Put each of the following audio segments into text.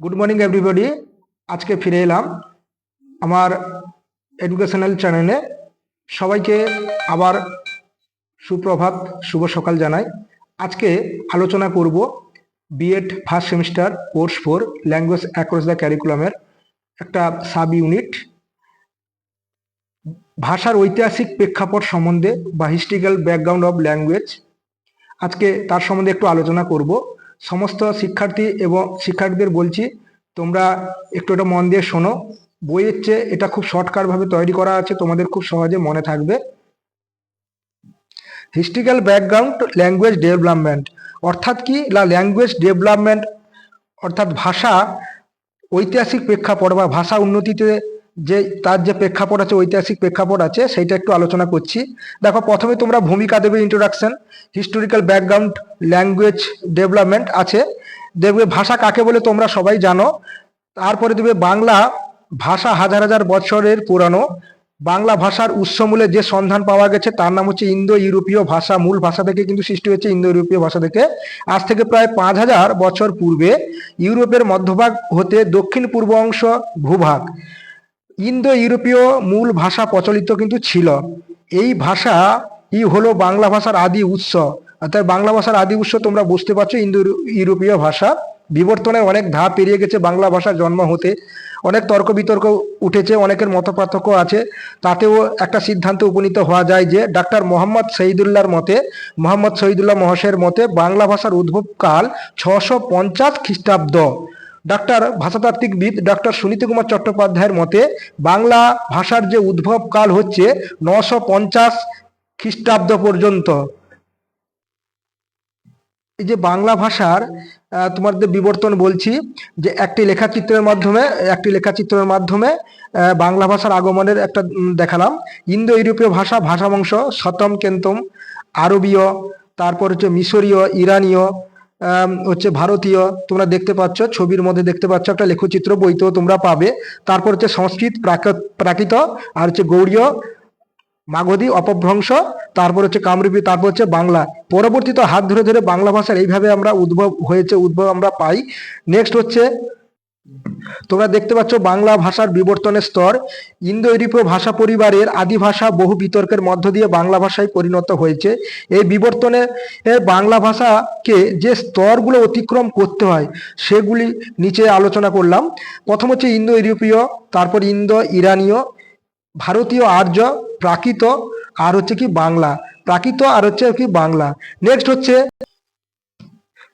Good morning everybody আজকে ফিরে এলাম আমার এডুকেশনাল চ্যানেলে সবাইকে আবার সুপ্রভাত, শুভ সকাল জানাই। আজকে আলোচনা করব BEd first semester course four language across the ক্যারিকুলামের একটা সাব ইউনিট ভাষার ঐতিহাসিক প্রেক্ষাপট সম্বন্ধে বা হিস্ট্রিক্যাল ব্যাকগ্রাউন্ড অফ ল্যাঙ্গুয়েজ আজকে তার সম্বন্ধে একটু আলোচনা করব। সমস্ত শিক্ষার্থী এবং শিক্ষার্থীদের বলছি, তোমরা একটু এটা মন দিয়ে শোনো। বইয়ের চেয়ে এটা খুব শর্টকাট ভাবে তৈরি করা আছে, তোমাদের খুব সহজে মনে থাকবে। হিস্ট্রিক্যাল ব্যাকগ্রাউন্ড ল্যাঙ্গুয়েজ ডেভেলপমেন্ট অর্থাৎ কি? ল্যাঙ্গুয়েজ ডেভেলপমেন্ট অর্থাৎ ভাষা, ঐতিহাসিক প্রেক্ষাপট বা ভাষা উন্নতিতে যে, তার যে প্রেক্ষাপট আছে, ঐতিহাসিক প্রেক্ষাপট আছে, সেইটা একটু আলোচনা করছি। দেখো, প্রথমে তোমরা ভূমিকা দেবে introduction historical background language development আছে। দেখবে ভাষা কাকে বলে তোমরা সবাই জানো। তারপরে দেবে বাংলা ভাষা হাজার হাজার বছরের পুরানো। বাংলা ভাষার উৎসমূলে যে সন্ধান পাওয়া গেছে, তার নাম হচ্ছে ইন্দো ইউরোপীয় ভাষা। মূল ভাষা থেকে কিন্তু সৃষ্টি হয়েছে ইন্দো ইউরোপীয় ভাষা থেকে। আজ থেকে প্রায় পাঁচ হাজার বছর পূর্বে, ইউরোপের মধ্যভাগ হতে দক্ষিণ পূর্ব অংশ ভূভাগ। ইন্দো ইউরোপীয় মূল ভাষা প্রচলিত কিন্তু ছিল। এই ভাষা ই হলো বাংলা ভাষার আদি উৎস। অর্থাৎ বাংলা ভাষার আদি উৎস তোমরা বুঝতে পারছ ইন্দো ইউরোপীয় ভাষা। বিবর্তনের অনেক ধাপ পেরিয়ে গেছে বাংলা ভাষার জন্ম হতে। অনেক তর্ক বিতর্ক উঠেছে, অনেকের মত পার্থক্য আছে। তাতেও একটা সিদ্ধান্তে উপনীত হওয়া যায় যে, ডাক্তার মোহাম্মদ শহীদুল্লাহর মতে, মোহাম্মদ শহীদুল্লাহ মহাশয়ের মতে, বাংলা ভাষার উদ্ভবকাল ছশো পঞ্চাশ খ্রিস্টাব্দ। ডাক্তার ভাষাতাত্ত্বিকবিদ ডক্টর সুনীতি কুমার চট্টোপাধ্যায়ের মতে, বাংলা ভাষার যে উদ্ভব কাল হচ্ছে নশো পঞ্চাশ খ্রিস্টাব্দ পর্যন্ত। এই যে বাংলা ভাষার তোমাদের বিবর্তন বলছি, যে একটি লেখাচিত্রের মাধ্যমে, একটি লেখাচিত্রের মাধ্যমে বাংলা ভাষার আগমনের একটা দেখালাম। ইন্দো ইউরোপীয় ভাষা, ভাষাবংশ শতম কেন্তম, আরবীয়, তারপর হচ্ছে মিশরীয়, ইরানীয় হচ্ছে ভারতীয়, তোমরা দেখতে পাচ্ছ, ছবির মধ্যে দেখতে পাচ্ছ একটা লেখচিত্র বইতেও তোমরা পাবে। তারপর হচ্ছে সংস্কৃত, প্রাক- প্রাকৃত আর হচ্ছে গৌড়ীয় মাগধী, অপভ্রংশ, তারপর হচ্ছে কামরূপী, তারপর হচ্ছে বাংলা। পরবর্তীতে হাত ধরে ধরে বাংলা ভাষার এইভাবে আমরা উদ্ভব হয়েছে, উদ্ভব আমরা পাই। নেক্সট হচ্ছে তোমরা দেখতে পাচ্ছ বাংলা ভাষার বিবর্তনের স্তর। ইন্দো ইউরোপীয় ভাষা পরিবারের আদি ভাষা বহু বিতর্কের মধ্য দিয়ে বাংলা ভাষায় পরিণত হয়েছে। এই বিবর্তনে বাংলা ভাষাকে যে স্তরগুলো অতিক্রম করতে হয়, সেগুলি নিচে আলোচনা করলাম। প্রথম হচ্ছে ইন্দো ইউরোপীয় তারপর ইন্দো, ইরানীয়, ভারতীয় আর্য, প্রাকৃত, আর হচ্ছে কি বাংলা। প্রাকৃত আর হচ্ছে কি বাংলা। নেক্সট হচ্ছে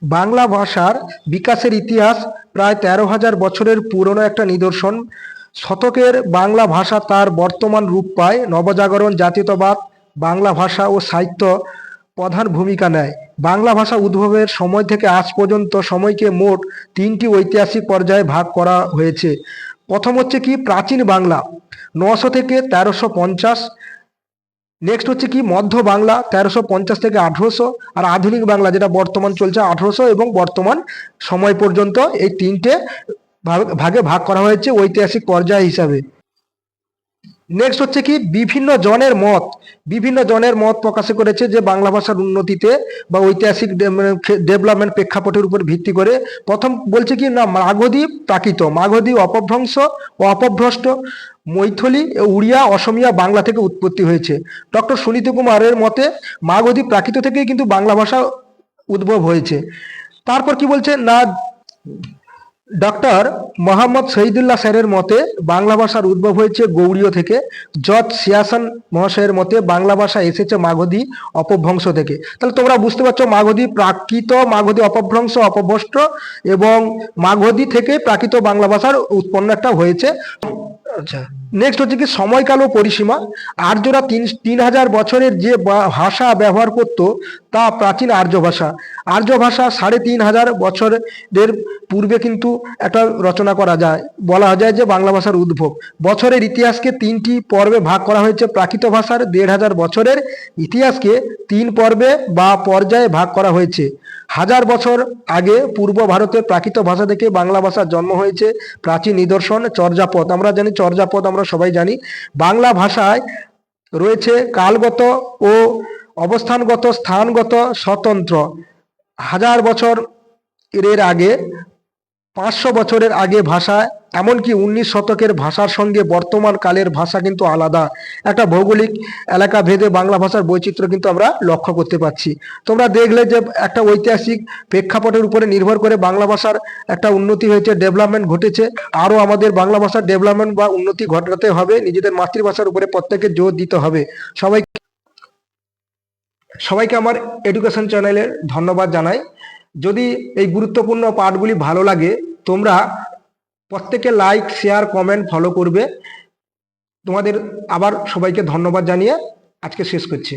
বাংলা ভাষার বিকাশের ইতিহাস প্রায় তেরো হাজার বছরের পুরনো একটা নিদর্শন। শতকের বাংলা ভাষা তার বর্তমান রূপ পায়। নবজাগরণ, জাতীয়তাবাদ, বাংলা ভাষা ও সাহিত্য প্রধান ভূমিকা নেয়। বাংলা ভাষা উদ্ভবের সময় থেকে আজ পর্যন্ত সময়কে মোট তিনটি ঐতিহাসিক পর্যায়ে ভাগ করা হয়েছে। প্রথম হচ্ছে কি? প্রাচীন বাংলা। নশো থেকে তেরোশো পঞ্চাশ নেক্সট হচ্ছে কি? মধ্য বাংলা তেরোশো পঞ্চাশ থেকে আঠেরোশো আর আধুনিক বাংলা যেটা বর্তমান চলছে আঠেরোশো এবং বর্তমান সময় পর্যন্ত এই তিনটে ভাগ- ভাগে করা হয়েছে ঐতিহাসিক পর্যায় হিসাবে। নেক্সট হচ্ছে কি, বিভিন্ন জনের মত। বিভিন্ন জনের মত প্রকাশ করেছে যে বাংলা ভাষার উন্নতিতে বা ঐতিহাসিক ডেভেলপমেন্ট প্রেক্ষাপটের উপর ভিত্তি করে প্রথম বলছে কি, না, মাগধী প্রাকৃত। মাগধী অপভ্রংশ ও অপভ্রষ্ট মৈথলি উড়িয়া, অসমিয়া, বাংলা থেকে উৎপত্তি হয়েছে। ডক্টর সুনীতি কুমারের মতে মাগধী প্রাকৃত থেকেই কিন্তু বাংলা ভাষা উদ্ভব হয়েছে। তারপর কি বলছে, না ডক্টর মোহাম্মদ শহীদুল্লাহ স্যারের মতে বাংলা ভাষার উদ্ভব হয়েছে গৌড়ীয় থেকে। জর্জ সিয়াসান মহাশয়ের মতে বাংলা ভাষা এসেছে মাগধী অপভ্রংশ থেকে। তাহলে তোমরা বুঝতে পারছ মাগধী প্রাকৃত, মাগধী অপভ্রংশ, অপভ্রষ্ট এবং মাগধী থেকে প্রাকৃত বাংলা ভাষার উৎপন্ন একটা হয়েছে। আচ্ছা। নেক্সট হচ্ছে কি সময়কাল ও পরিসীমা। আর্যরা তিন তিন হাজার বছরের যে ভাষা ব্যবহার করত, তা প্রাচীন আর্য ভাষা। আর্য ভাষা সাড়ে তিন হাজার বছরের পূর্বে কিন্তু একটা রচনা করা যায়। বলা যায় যে বাংলা ভাষার উদ্ভব। বছরের ইতিহাসকে তিনটি পর্বে ভাগ করা হয়েছে। প্রাকৃত ভাষার দেড় হাজার বছরের ইতিহাসকে তিন পর্বে বা পর্যায়ে ভাগ করা হয়েছে। হাজার বছর আগে পূর্ব ভারতের প্রাকৃত ভাষা থেকে বাংলা ভাষার জন্ম হয়েছে। প্রাচীন নিদর্শন চর্যাপদ। আমরা জানি চর্যাপদ আমরা সবাই জানি। বাংলা ভাষায় রয়েছে কালগত ও অবস্থানগত স্থানগত স্বতন্ত্র। হাজার বছর এর আগে পাঁচশো বছরের আগে ভাষা, এমনকি উনিশ শতকের ভাষার সঙ্গে বর্তমান কালের ভাষা কিন্তু আলাদা। একটা ভৌগোলিক এলাকা ভেদে বাংলা ভাষার বৈচিত্র্য কিন্তু আমরা লক্ষ্য করতে পারছি। তোমরা দেখলে যে একটা ঐতিহাসিক প্রেক্ষাপটের উপরে নির্ভর করে বাংলা ভাষার একটা উন্নতি হয়েছে, ডেভেলপমেন্ট ঘটেছে। আরও আমাদের বাংলা ভাষার ডেভেলপমেন্ট বা উন্নতি ঘটাতে হবে, নিজেদের মাতৃভাষার উপরে প্রত্যেকে জোর দিতে হবে। সবাই সবাইকে আমার এডুকেশন চ্যানেলের ধন্যবাদ জানাই। যদি এই গুরুত্বপূর্ণ পাঠগুলি ভালো লাগে তোমরা প্রত্যেকে লাইক শেয়ার কমেন্ট ফলো করবে। তোমাদের আবার সবাইকে ধন্যবাদ জানিয়ে আজকে শেষ করছি।